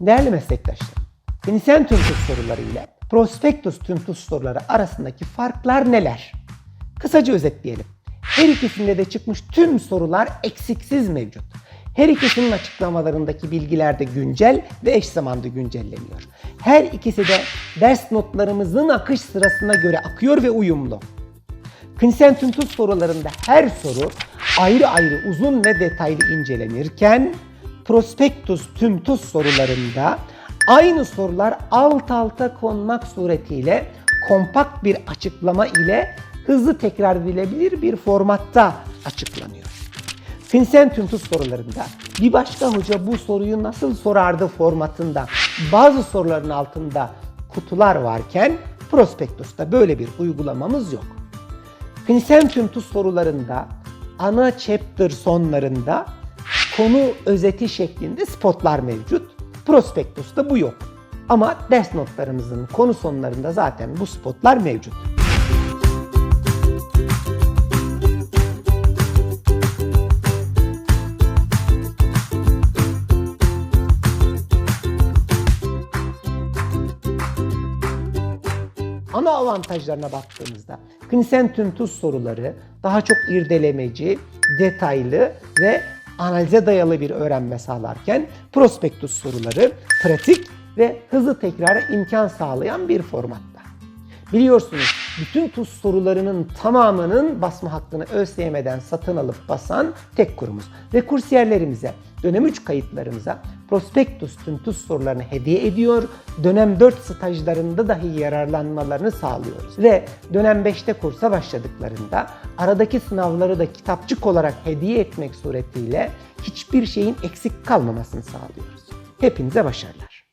Değerli meslektaşlarım, klinisyen tüm tuz soruları ile prospektus tüm tuz soruları arasındaki farklar neler? Kısaca özetleyelim. Her ikisinde de çıkmış tüm sorular eksiksiz mevcut. Her ikisinin açıklamalarındaki bilgiler de güncel ve eş zamanlı güncelleniyor. Her ikisi de ders notlarımızın akış sırasına göre akıyor ve uyumlu. Klinisyen tüm tuz sorularında her soru ayrı ayrı uzun ve detaylı incelenirken prospektus tüm tuz sorularında aynı sorular alt alta konmak suretiyle kompakt bir açıklama ile hızlı tekrar edilebilir bir formatta açıklanıyor. Klinisyen tüm tuz sorularında bir başka hoca bu soruyu nasıl sorardı formatında bazı soruların altında kutular varken prospektusta böyle bir uygulamamız yok. Klinisyen tüm tuz sorularında ana chapter sonlarında konu özeti şeklinde spotlar mevcut. Prospektusta bu yok. Ama ders notlarımızın konu sonlarında zaten bu spotlar mevcut. Ana avantajlarına baktığımızda klinisyen tüm tuz soruları daha çok irdelemeci, detaylı ve analize dayalı bir öğrenme sağlarken prospektus soruları pratik ve hızlı tekrara imkan sağlayan bir formatta. Biliyorsunuz bütün tuz sorularının tamamının basma hakkını ÖSYM'den satın alıp basan tek kurumuz. Ve kursiyerlerimize, dönem 3 kayıtlarımıza prospektus tüm tuz sorularını hediye ediyor. Dönem 4 stajlarında dahi yararlanmalarını sağlıyoruz. Ve dönem 5'te kursa başladıklarında aradaki sınavları da kitapçık olarak hediye etmek suretiyle hiçbir şeyin eksik kalmamasını sağlıyoruz. Hepinize başarılar.